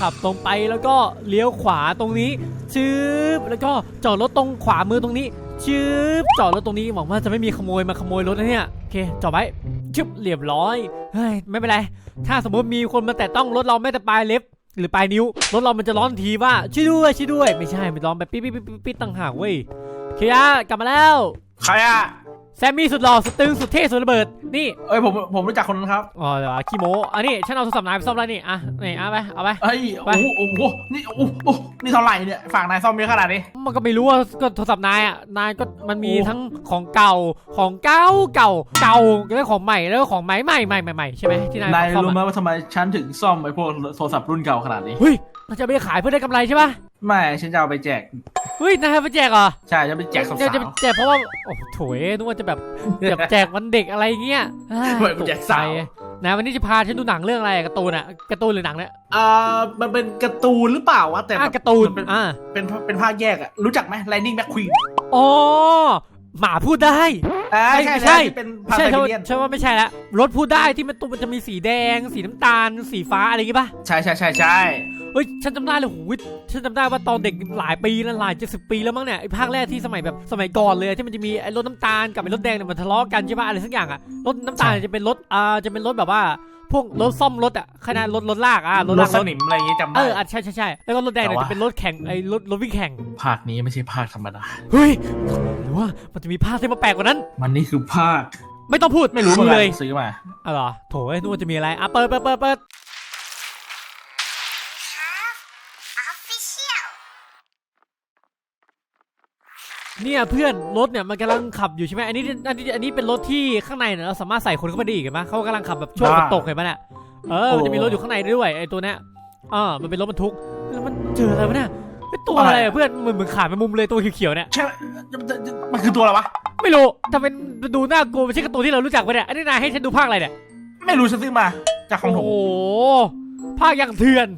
ขับตรงไปแล้วก็เลี้ยวขวาตรงนี้ชืบแล้วก็จอดรถตรงขวามือตรงนี้ชืบจอดรถตรงนี้หวังว่าจะไม่มีขโมยมาขโมยรถนะเนี่ยโอเคจอดไว้ชึบเรียบร้อยเฮ้ยไม่เป็นไร ถ้าสมมติมีคนมาแตะต้องรถเราไม่แต่ปลายเล็บหรือปลายนิ้วรถเรามันจะร้อนทีว่าช่วยด้วยช่วยด้วย ไม่ใช่มันร้อนแบบปิ๊ดปิ๊ดปิ๊ดปิ๊ดปิดต่างหากเว้ยเคียกลับมาแล้วใครอะ แซมมี่สุดหล่อสุดตึงสุดเท่สุดระเบิดนี่เอ้ยผมผมรู้จักคนนั้นครับอ๋อเดี๋ยวขี้โมอันนี้ฉันเอาโทรศัพท์นายไปซ่อมแล้วนี่อะนี่เอาไปเอาไปเอ้ยไปโอ้โหโอ้โหนี่โอ้โหโอ้โหนี่เท่าไหร่เนี่ยฝากนายซ่อมเยอะขนาดนี้มันก็ไม่รู้ว่าก็โทรศัพท์นายอะนายก็มันมีโอ้ทั้งของเก่าของเก่าเก่าเก่าแล้วของใหม่แล้วก็ของใหม่ใหม่ใหม่ใหม่ใหม่ใช่ไหมที่นายนายซ่อมรู้ไหมอะว่าทำไมฉันถึงซ่อมไอ้พวกโทรศัพท์รุ่นเก่าขนาดนี้เฮ้ยเราจะไปขายเพื่อได้กำไรใช่ปะ ไม่ฉันจะเอาไปแจก เฮ้ยนายเอาไปแจกเหรอใช่ฉันไปแจกสาวจะจะไปแจกเพราะว่า โอ้โหโถยนึกว่าจะแบบแบบแจกวันเด็กอะไรเงี้ยเฮ้ยไม่ไปแจกสาวตใจนะวันนี้จะพาฉันดูหนังเรื่องอะไรการ์ตูนอะการ์ตูนหรือหนังเนี่ยๆอ่ามันเป็นการ์ตูนหรือเปล่าวะแต่อะการ์ตูนมัเป็นอ่าเป็นเป็นภาคแยกอะรู้จักไหม Lightning McQueen อ๋อ หมาพูดได้อ่าไม่ใช่ใช่ใช่ที่เป็นไม่ภาคใช่ไทใช่เบียนใช่ว่าไม่ใช่ละรถพูดได้ที่มันตัวมันจะมีสีแดงสีน้ำตาลสีฟ้าอะไรอย่างงี้ป่ะใช่ใช่ใช่ใช่เฮ้ยฉันจำได้เลยโหยฉันจำได้ว่าตอนเด็กหลายปีแล้วหลายเจ็ดสิบปีแล้วมั้งเนี่ยไอ้ภาคแรกที่สมัยแบบสมัยก่อนเลยที่มันจะมีไอ้รถน้ำตาลกับไอ้รถแดงเนี่ยมันทะเลาะกันใช่ป่ะอะไรสักอย่างอะรถน้ำตาลเนี่ยจะเป็นรถอ่าจะเป็นรถแบบว่า พวกรถซ่อมรถอะขนาดรถรถลากอะรถรลาถกสนิมอะไรอย่างงี้จำเอได้ออะใช่ใช่ใช่แล้วก็รถแดงเนี่ยแต่ว่า จะเป็นรถแข่งไอ้รถรถวิ่งแข่งภาคนี้ไม่ใช่ภาคธรรมดา เฮ้ยหรือว่ามันจะมีภาคที่มาแปลกกว่านั้น มันนี่คือภาคไม่ต้องพูดไม่รู้เหมือนเลกัยนซื้อมา อ๋อเหรอโถเอ้ยนึกว่าจะมีอะไรอะเปิดเปิดเปิดเปิด เนี่ยเพื่อนรถเนี่ยมันกำลังขับอยู่ใช่ไหมอันนี้อันนี้อันนี้เป็นรถที่ข้างในเนี่ยเราสามารถใส่คนเข้าไปได้อีกเห็นไหมเขากำลังขับแบบช่วงฝนตกเห็นไหมเนี่ยเออมันจะมีรถอยู่ข้างในด้วยไอ้ตัวเนี้ยอ่ามันเป็นรถบรรทุกแล้วมันเจออะไรวะเนี่ยไอ้ตัวอะไรอะเพื่อนเหมือนเหมือนขาดไปมุมเลยตัวเขียวๆเนี่ยใช่มันคือตัวอะไรวะไม่รู้ทำไมมันดูน่ากลัวไม่ใช่การ์ตูนที่เรารู้จักปะเนี่ยอันนี้นายให้ฉันดูภาคอะไรเนี่ยไม่รู้ฉันซื้อมาจากของโอ้ผมโหภาคยังเถื่อน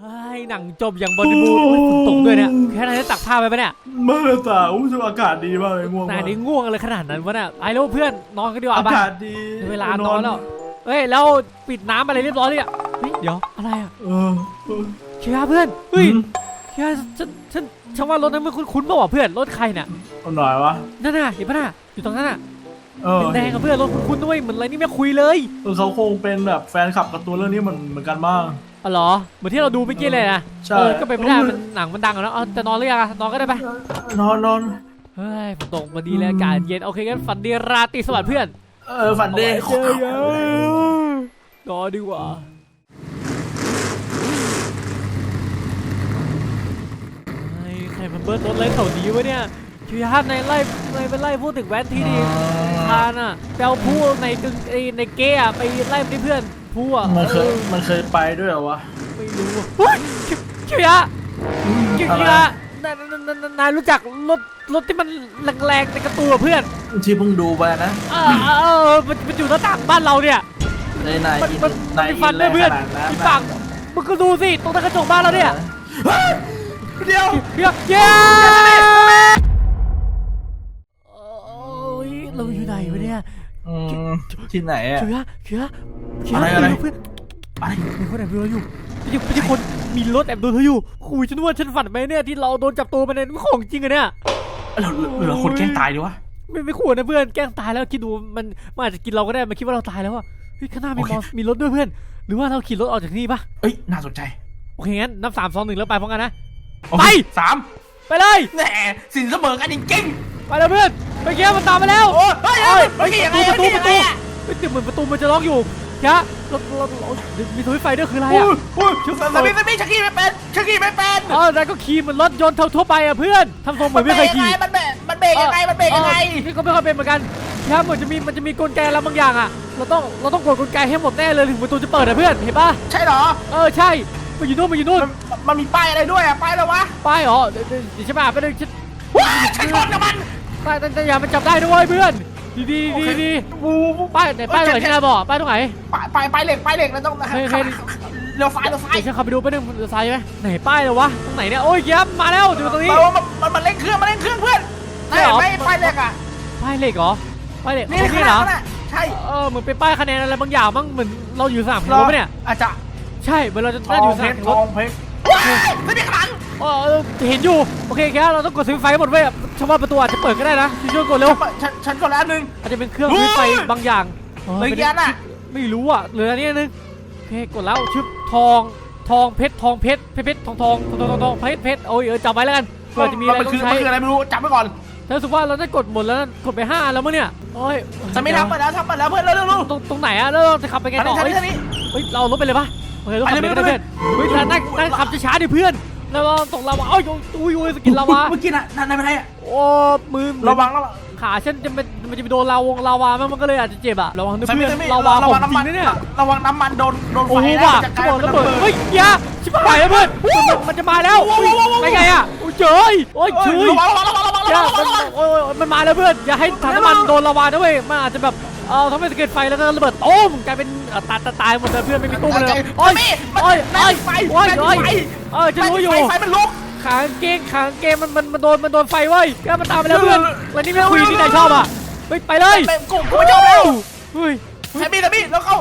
เฮ้ยหนังจบอย่างบริบูรณ์โอ้ยฝนตกด้วยเนี่ยแค่นั้นจะตักผ้าไปปะเนี่ยเมื่อตาอุ้ยอากาศดีมากเลยง่วงนายนี่ง่วงอะไรขนาดนั้นวะเนี่ยไปแล้วเพื่อนนอนกันดีกว่าอาปะกาศดีเวลานอนแล้วเฮ้ยแล้วปิดน้ำอะไรเรียบร้อยเลยอะเฮ้ยเดี๋ยวอะไรอะเออเออเคียร์เพื่อนเฮ้ยอืมเคียร์ฉันฉันฉันว่ารถนั้นมันคุ้นๆป่าวะเพื่อนรถใครเนี่ยเอาหน่อยวะนั่นน่ะเห็นปะน่ะอยู่ตรงนั้นน่ะเออแดงๆกับเพื่อนรถคุ้นๆด้วยเหมือนอะไรนี่ไม่คุยเลย เออเขาคงเป็นแบบแฟนคลับการ์ตูนเรื่องนี้เหมือนเหมือนกันบ้าง อ๋อเหรอเหมือนที่เราดูเมื่อกี้เลยนะใช่เออก็เป็นไม่ได้มันหนังมันดังอะเนาะเอาจะนอนหรือยังอะนอนก็ได้ไปนอนนอนเฮ้ยฝนตกมาดีเลยอากาศเย็นโอเคงั้นฝันดีราตรีสวัสดิ์เพื่อนเออฝันดีเจอกันนอนดีกว่าเฮ้ยใครมันเบิร์ดรถเลยแถวนี้วะเนี่ยชิวฮันในไล่ในไปไล่พูดถึงแว้นที่ดีทานอะไปเอาผู้ในกึ่งไอ้ในเก้อะไปไล่ไปที่เพื่อน ผู้อะมันเคยออมันเคยไปด้วยเหรอวะ ไม่รู้อะเฮ้ยชิชิวยะชิวยะนายนายนายนายรู้จักรถรถที่มันแรงๆในการะตูนอะเพื่อนที่เพิ่งดูไปนะเออเออเออมันมันอยู่หน้าต่างบ้านเราเนี่ยในนายมันอินมันนายมีอิฟันนด้วยเพื่อนขนาดนั้นมีฝั่งมึงก็ดูสิตรงหน้ากระจกบ้านเราเนี่ยเฮ้ยเดี๋ยวเฮ้ยเย้โอ้ยเราอยู่ไหนวะเนี่ย อืมที่ไหนอะเชื่อเชื่อเชื่ออะไรอะไร เพื่อนอะไรมีคนแอบดูเราอยู่ไม่ใช่ไม่ใช่คนมีรถแอบดูเธออยู่คุยฉันว่าฉันฝันไปเนี่ยที่เราโดนจับตัวมาเนี่ยมันของจริงอะเนี่ย เราเหลือคนแกล้งตายดีวะ ไม่ไม่ควรนะเพื่อนแกล้งตายแล้วคิดดูมันมันอาจจะกินเราก็ได้มันคิดว่าเราตายแล้วอะเฮ้ยข้างหน้ามีโอเคมอสมีรถด้วยเพื่อน หรือว่าเราขี่รถออกจากที่นี่ปะเอ้ยน่าสนใจโอเคงั้นนับสามสองหนึ่งแล้วไปพร้อมกันนะ โอเคไป สามไปเลยแหน่สินเสมอกันจริงไปแล้วเพื่อน ไปเกี้ยมันตามมาแล้วๆโอ้ยเฮ้ยเฮ้ยเฮ้ยยังไงประตูประตูยังไงอะเฮ้ยเดี๋ยวเหมือนประตูมันจะล็อกอยู่แค่รถรถรถเดี๋ยวมีสวิตช์ไฟด้วยคืออะไรโอ้อะยโอ้ยสามีสามีชักกี้ไม่เป็นชักกี้ไม่เป็นเออแล้วก็ขี่เหมือนรถยนต์ทั่วๆไปอะเพื่อนทำทรงเหมือนไม่เคยขี่มันเบรกมันเบรกยังไงมันเบรกยังไงออนี่ก็ไม่ค่อยเป็นเหมือนกันแค่เหมือนจะมีมันจะมีกลไกอะไรบางอย่างอะเราต้องเราต้องกดกลไกให้หมดแน่เลยถึงประตูจะเปิดนะเพื่อนเห็นปะใช่เหรอเออใช่มันอยู่นู่นมันอยู่นู่นมันมันมีป้ายอะไรด้วยอะป้ายอะไรวะป้ายเหรอเดี๋ยวเดี๋ยวเดี๋ยวใช่ป่ะไปเลยฉันว้าฉันชนกับมัน ป้ายแต่แต่อย่ามันจับได้ด้วยเพื่อน ดีดีโอดีเคดีวูวูป้ายไหนป้ายตรงไหนที่นายบอกป้ายตรงไหนป้ายป้ายป้ายเหล็กป้ายเหล็กแล้วต้องเฮ้ยเฮ้ยเลี้ยวซ้ายเลี้ยวซ้ายเดี๋ยวฉันขับไปดูไปหนึ่งเดี๋ยวซ้ายไหมไหนป้ายเลยวะตรงไหนเนี่ยโอ้ยเยี่ยมมาแล้วอยู่ตรงนี้แปลว่ามันมันมันเร่งเครื่องมันเร่งเครื่องเพื่อนใช่เหรอไม่ป้ายเหล็กอะป้ายเหล็กเหรอป้ายเหล็กนี่ตรงข้างนี้หเหรน้าอน่ะใใช่เออเหมือนเป็นป้ายคะแนนอะไรบางอย่างมั้งเหมือนเราอยู่สนามแข่งรถปะเนี่ยอาจจะใช่เหมือนเราจะทน่าอองยู่สเพนามชรแข่งทรถองเพชรว้ายไม่มีครั้งเออเออเห็นอยู่ โอเคแค่เราต้องกดสวิตช์ไฟหมดเว้ยชาวบ้านประตูอาจจะเปิดก็ได้นะช่วยๆกดเร็วฉันฉันก็แล้วหนึ่งอาจจะเป็นเครื่องสวิตช์ไฟบางอย่างเหมือนกันน่ะไม่รู้อะเหลืออันนี้อันนึงโอเคกดแล้วชึบทองทองเพชรทองเพชรเพชรเพชรทองทองทองทองทองเพชรเพชรโอ้ยเออจำไว้แล้วกันเผื่อจะมีอะไรมันต้อคืองใช้มันคืออะไรไม่รู้จำไว้ก่อนถ้ารู้สึกว่าเราได้กดหมดแล้วนะกดไปห้าแล้วมั้งเนี่ยโอ้ยจะไม่ทำไปแล้วทำไปแล้วเพื่อนเร็วเร็วเร็วตรงตรงไหนอะแล้วเราจะขับไปไงทางต่นี้อทางเฮ้นี้ยทางนี้เฮ้ยเรารถไปเลยปะโอเครถขับไปไปก็เลยได้เพื่อนเฮ้ยนั่งนั่งขับช้าๆดิเพื่อน แล้วเราตกลาวาเอ้ยอุ้ยอุ้ยสกินลาวาเมื่อกี้น่ะนั่นไม่ได้อะโอ้มือระวังระวังขาฉันจะมันมันจะไปโดนลาวงลาวามั้งมันก็เลยอาจจะเจ็บอะระวังด้วยสามีเพื่อนสามีลาวาระขวัองงน้ำจริมังนนะเนี่ยระวังน้ำมันโดนโดนโอ้ไฟโหนะว่ะจะกจะลายบอกเป็นระระเบิเบิดดเฮ้ยอยาชิบหายแล้วเพื่อนอุ๊ยมันจะมาแล้วอุ๊ยไปไงอะอุ้ยเจ๋ยโอ้ยเฉยระวังระวังระวังระวังอย่าระวังมันระวังโอ้ยมันมาแล้วเพื่อนอย่าให้ถังน้ำมันโดนลาวานะเว้ยมันอาจจะแบบ เออทำให้สะเก็ดไฟแล้วก็ระเบิดโต้มกลายเป็นเอ่อตายตายตายหมดเลยเพื่อนไม่มีตู้เลย โอ้ยโอ้ยโอ้ยไฟโอ้ยไฟโอ้ยเออจะรู้อยู่ไฟไฟมันลุกขางเกงขางเกงมันมันมันโดนมันโดนไฟเว้ยแกมันตามไปแล้วเพื่อนวันนี้ไม่คุยที่นายชอบอะไปไปเลยเป็นกูกูไม่ชอบแล้วเฮ้ยสามีสามีแล้วเข้า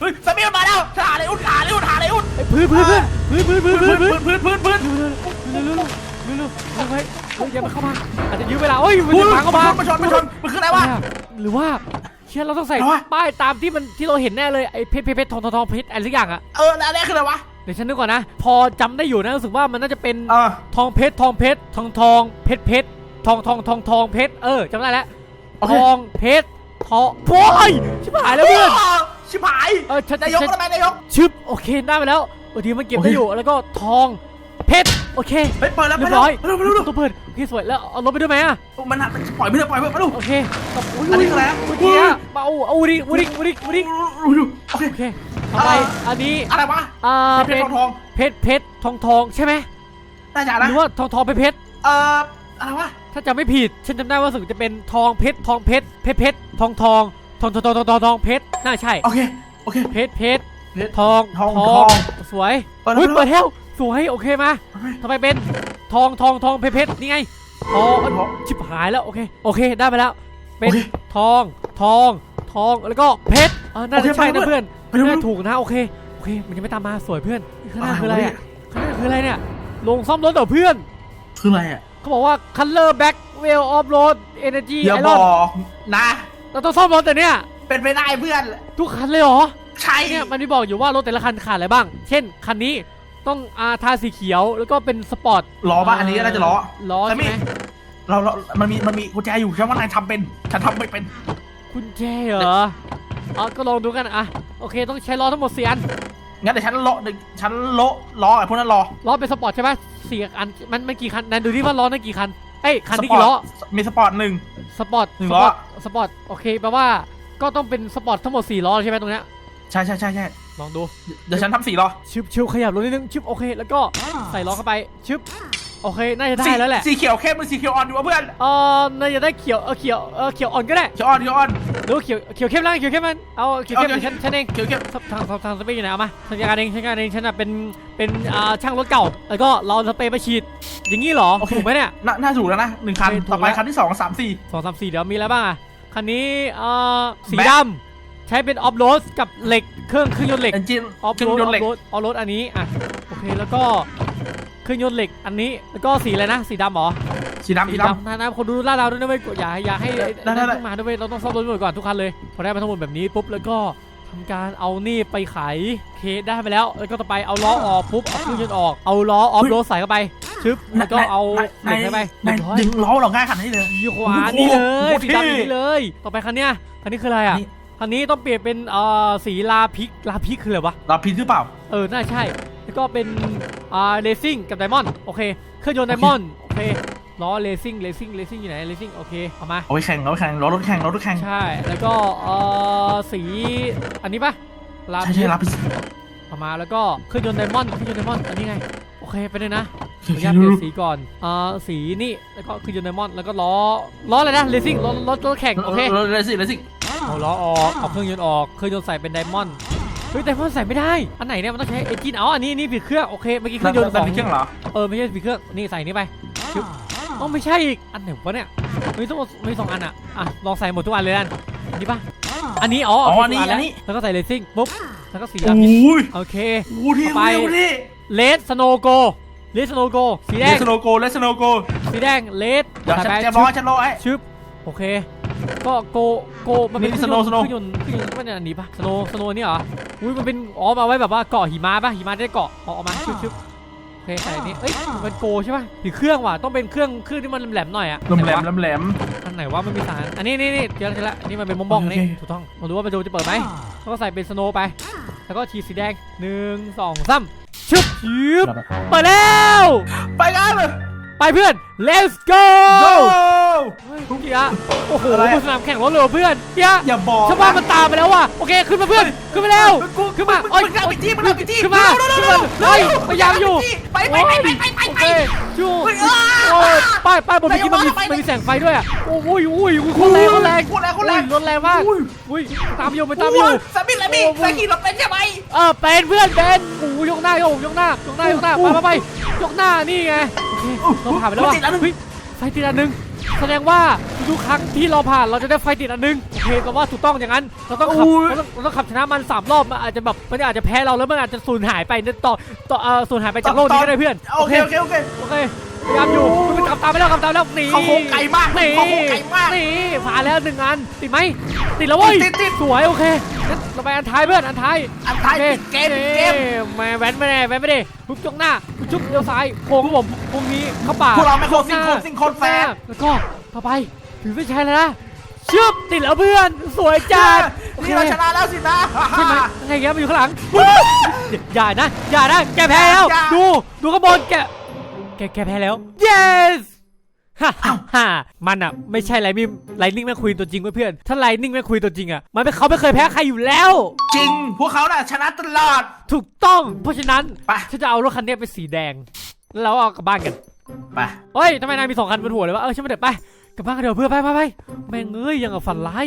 เฮ้ยสามีมันมาแล้วหาเลยอุ้นหาเลยอุ้นหาเลยอุ้นไอ้พื้นพื้นพื้นพื้นพื้นพื้นพื้นพื้นพื้นพื้นพื้นพื้นเร็วเร็วเร็วเร็วเร็วเร็วเฮ้ยเฮ้ยอย่ามาเข้ามาอาจจะยื้อเวลาโอ้ยมันจะพังเข้ามามาชนมาชนมันคืออะไรวะหรือว่า เชื่อเราต้องใส่อะไรวะ ป้ายตามที่มันที่เราเห็นแน่เลยไอ้เพชรเพชรเพชรทองทองทองเพชรอะไรสักอย่างอะเออแล้วอันนี้คืออะไรวะเดี๋ยวฉันนึกก่อนนะ พอจำได้อยู่นะรู้สึกว่ามันน่าจะเป็นเออทองเพชรทองเพชรทองทองเพชรเพชรทองทองทองทองเพชรเออจำได้แล้วโอเคทองเพชรทองโอ้ยชิบหายแล้วเพื่อนชิบหายเออฉันนายกฉันทำไมนายก ชึบโอเคได้ไปแล้วบางทีมันเก็บโอเค ได้อยู่แล้วก็ทองเพชรโอเคเฮ้ยเปิดแล้วเรียเปิดบร้อยแล้วเร็วเร็วเร็วตัวเปิด พี่สวยแล้วเอารถไปด้วยไหมอะมันหักปล่อยไม่ได้ปล่อยไม่ได้ปล่อยโอเคกับอันนี้คืออะไรอะเมื่อกี้เบาเอาวุริวุริวุริวุริโอเคต่อไปอันนี้อะไรวะอ่าเพชรทองเพชรเพชรทองทองใช่ไหมน่าจะนะหรือว่าทองทองเพชรเพชรเอ่ออะไรวะถ้าจำไม่ผิดฉันจำได้ว่าสึกจะเป็นทองเพชรทองเพชรเพชรเพชรทองทองทองทองทองทองทองเพชรน่าใช่โอเคโอเคเพชรเพชรทองทองสวยเฮ้ยเปิดเฮ้ สวยโอเคมาทำไมเป็นทองทองทองเพชรเพชรนี่ไงทองชิบหายแล้วโอเคโอเคได้ไปแล้ว เป็นโอเคทองทองทองแล้วก็เพชรเออน่าโอเคจะใช่ไปนะเพื่เพื่ออนนไปเร็วน่าถูกนะโอเคโอเค มันยังไม่ตามมาสวยเพื่อนข้างหน้าคืออะไรอะข้างหน้าคืออะไรเนี่ยลงซ่อมรถเหรอเพื่อน คืออะไรอะเขาบอกว่า color back wheel off road energy อย่า iron บอกนะเราต้องซ่อมรถแต่เนี่ยเป็นไปได้เพื่อน ทุกคันเลยเหรอใช่เนี่ยมันมีบอกอยู่ว่ารถแต่ละคันขาดอะไรบ้าง เช่นคันนี้ ต้องอาทาสีเขียวแล้วก็เป็นสปอร์ตล้อป่ะอันนี้น่าจะล้อล้อแต่ใช่ไม่ไหมเราเรา มันมี มันมีกุญแจอยู่ฉันว่านายทำเป็น ฉันทำไม่เป็นคุณแจเหรออ๋อก็ลองดูกันอะ โอเค ต้องใช้ล้อทั้งหมดสี่อัน งั้นเดี๋ยวฉันโละฉันโละล้อไอ้พวกนั้นรอล้อเป็นสปอร์ตใช่ไหมสี่อัน มันมันกี่คันนันดูที่ว่าล้อนั่นกี่คัน เอ้ย คันนี้กี่ล้อ มีสปอร์ตหนึ่งสปอร์ตหนึ่งสล้ปออร์ตสปอร์ต โอเค แปลว่า ก็ต้องเป็นสปอร์ตทั้งหมดสี่ล้อใช่ไหมตรงเนี้ย ใช่ใช่ใช่ใช่ ลองดู เดี๋ยวฉันทำสี่ล้อชึบชิวขยับรถนิดนึงชึบโอเค แล้วก็ใส่ล้อเข้าไปชึบโอเค น่าจะได้สีแล้วแหละ สีเขียวเข้มหรือสีเขียวอ่อนอยู่วะเพื่อน เออน่าจะได้เขียว เออเขียว เออเขียวอ่อนก็ได้ เขียวอ่อน เขียวอ่อนหรือว่าเขียว เขียวเข้มล่างเขียวเข้มมัน เอาเขียวเข้มเอาเดี๋ยวฉันฉันเอง เขียวเข้มทางทางทางสเปรย์อยู่ไหนเอามาฉันจัดการเองฉันจัดการเองฉันน่ะเป็น เป็นอ่าช่างรถเก่า แล้วก็เราสเปรย์มาฉีด อย่างนี้เหรอโอเคถูกไหมเนี่ยน่าน่าถูกแล้วนะหนึ่งคันโอเคถูกต่อไปแล้วคันที่สองสามสี่สองสามสี่เดี๋ยวมีอะไรบ้างอะคันนี้ เอ่อสีแบ็คดำ ใช้เป็นออฟโรดกับเหล็กเครื่องเครื่องยนต์เหล็กเอนจินออฟเครื่โรองดยนต์เหล็กออฟโรดอันนี้อะโอเคแล้วก็เครื่องยนต์เหล็กอันนี้แล้วก็สีอะไรนะสีดำเหรอสีดำสีสีดดำนะนะคนดูลาดเราด้วยนะเว้ยอย่าอย่าให้ได้ได้ได้ต้องมาด้วยเว้ยเราต้องซ่อมรถหมดก่อนทุกคันเลยพอได้มาทั้งหมดแบบนี้ปุ๊บแล้วก็ทำการเอานี่ไปไขเคสได้ไปแล้ว แล้วก็ต่อไปเอาล้อออกปุ๊บเอาเครื่องยนต์ออกเอาล้อออฟโรดใส่เข้าไปชึบำแล้วก็เอานายเหล็กเข้าไปนายเรียบร้อย ดึงล้อเราง่ายขนาดนี้เลย ยี่ขวานี่เลยโอ้โหสีดำเท่อย่างนี้เลย ต่อไปคันเนี้ยคันนี้คืออะไรอะ นี่ คันนี้ต้องเปลี่ยนเป็นเอ่อสีลาพิกลาพิกคืออะไรวะเราผิดหรือเปล่า เออ น่าใช่ แล้วก็เป็นอ่าเลซิ่งกับไดมอนด์ โอเค เครื่องยนต์ไดมอนด์ โอเค ล้อเลซิ่งเลซิ่งเลซิ่งอยู่ไหนเลซิ่ง โอเค เอามา เอาไว้แข่งเอาไว้แข่งล้อรถแข่งล้อรถแข่งใช่ แล้วก็เอ่อสีอันนี้ปะลาใช่ใช่รับผิดเอามา แล้วก็เครื่องยนต์ไดมอนด์ เครื่องยนต์ไดมอนด์ อันนี้ไง โอเค ไปเลยนะ ขออนุโอเคญาตเปลี่ยนสีก่อนอ่าสีนี่ แล้วก็เครื่องยนต์ไดมอนด์ แล้วก็ล้อ ล้ออะไรนะเลซิ่งล้อล้อรถแข่ง โอเค รถเลยสิเลยสิ เอาล้อออกเอาเครื่องยนต์ออกเครื่องยนต์ใส่เป็นไดมอนด์เฮ้ยไดมอนด์ใส่ไม่ได้อันไหนเนี่ยมันต้องใช้เอนจินเอาอันนี้อันนี่ผิดเครื่องโอเคเมื่อกี้เครื่องยนต์ขนั่อนงเป็นเครื่องเหรอเออไม่ใช่ผิดเครื่องนี่ใส่นี่ไปชึบอ๋อไม่ใช่อีกอันไหนวะเนี่ยมีทั้งหมดมีสองอันอะอะลองใส่หมดทุกอันเลยอันอันนี้ปะอันนี้อ๋ออ๋อโเคอันนี้ถูกแล้วอันนี้แล้วก็ใส่เลซิ่งปุ๊บแล้วก็สีโอ้ดำนี่ยโอเคโอ้ที่ไปโอ้ที่เลสสโนโกเลสสโนโกสีแดเลงสโนโกเลสโนโกสีแดงเลสเดี๋ยวฉันไปจะรอฉันรอไอ้ชึบโอเค ก็โกโกมันเป็นนี่เครื่องยน snow ต์ snow เครื่องยนต์เครื่องยนต์มันอันนี้ปะสโนสโนนี่เหรออุ้ยมันเป็นอ๋อมาไว้แบบว่าเกาะหิมะปะหิมะได้เกาะเอาออกมาชึบชึบโอเคใส่อันนี้เอ้ยมันโกใช่ปะหรือเครื่องว่ะต้องเป็นเครื่องเครื่องที่มันแหลมๆหน่อยอะลมแหลมไหนวะลมแหลม อันไหนว่ามันมีสารอันนี้นี่นี่เจอแล้วเจอแล้วอันนี้มันเป็นบ้องๆนี่โอเค ถูกต้องมาดูว่ามันจะเปิดไหมแล้วก็ใส่เป็นสโนไป แล้วก็ชีสีแดงหนึ่งสองสามชึบชึบเปิดแล้ว ไปกันเลยไปเพื่อน let's go โยเฮ้ยเกียร์โอ้โหอะไรอะบนสนามแข่งรถเลยว่ะเพื่อนเกียร์อย่าบอกชาวบ้านมันตามไปแล้วว่ะโอเคขึ้นมาเพื่อนขึ้นมาแล้วกูขึ้นมาโอ้ยมึงเอาไปที่มึงเอาไปที่ขึ้นมาเร็วขึ้นเร็มาวเร็วเฮ้ยพยายามอยู่ไปไปไปไปไปไปโอไปเคชูเฮ้ยอ้าโอ้ยป้ายป้ายบนเมื่อกี้มันมีไปไปมันมีแสงไฟด้วยอะโอ้ยอุ้ยอุ้ยโคตรแรงโคตรแรงโคตรแรงโคตรแรงอุ้ยรถแรงมากอุ้ยอุ้ยตามอยู่มันตามอยู่สามีอะไรมีโอ้โหสาขี่รถเป็นใช่ไหมเออเป็นเพื่อนเป็นโอ้ยยกหน้ายกยกหน้ายกหน้ายกหน้าไปไปไปยกหน้านี่ไงโอเคเราผ่านไปแล้วรถว่ะติดแล้วนึงเฮ้ยไฟติดอันหนึง แสดงว่าทุกครั้งที่เราผ่านเราจะได้ไฟติดอันหนึงโอเคก็ว่าถูกต้องอย่างนั้น เราต้องขับโอ้ยเราต้องเราต้องขับชนะมันสามรอบมันอาจจะแบบมันอาจจะแพ้เราแล้วมันอาจจะสูญหายไปในต่อต่อเออสูญหายไปจากโลกนี้ก็ได้เพื่อนโอเคโอเคโอเคโอเคพยายามอยู่มัน ขับตามไปแล้วขับตามไปแล้วหนีเขาโค้งไกลมากหนีเขาโค้งไกลมากหนีผ่านแล้วหนึ่งอันติดไหมติดแล้วเว้ยติดติดสวยโอเคงั้นเราไปอันท้ายเพื่อนอันท้ายอันท้ายโอคปิดเกมปิดเกมแม่แว้นไม่ได้แว้นไม่ได้ทุบจกหน้าทุบเลี้ยวซ้ายโค้งครับผมโค้งนี้เข้าป่าพวกเราไม่โค้งซิ่งหโค้น้างซิ่งโค้งแฟร์แล้วก็ต่อไปถือไม่ใช่แล้วนะชึบติดแล้วเพื่อนสวยจัดโอเคนี่เราชนะแล้วสินะใช่ไหมไงแกมันอยู่ข้างหลังอย่านะอย่านะแกแพ้แล้วอย่าดูดูข้างบนแก แกแกแพ้แล้ว yes ฮ่าฮ่าฮ่ามันอะ ไม่ใช่ไลนิ่งไลนิ่งแม่คุยตัวจริงเว้ยเพื่อน ถ้าไลนิ่งแม่คุยตัวจริงอะ มันเป็นเขาไม่เคยแพ้ใครอยู่แล้ว จริง พวกเขาน่ะชนะตลอด ถูกต้อง เพราะฉะนั้นไป ฉันจะเอารถคันนี้เป็นสีแดง แล้วเราเอากลับบ้านกัน ไป เฮ้ยทำไมนายมีสองคันบนหัวเลยวะ เออใช่ไหมเด็ดไป กลับบ้านกันเดี๋ยวเพื่อนไปไปไปแม่งเอ้ยยังกับฝันร้าย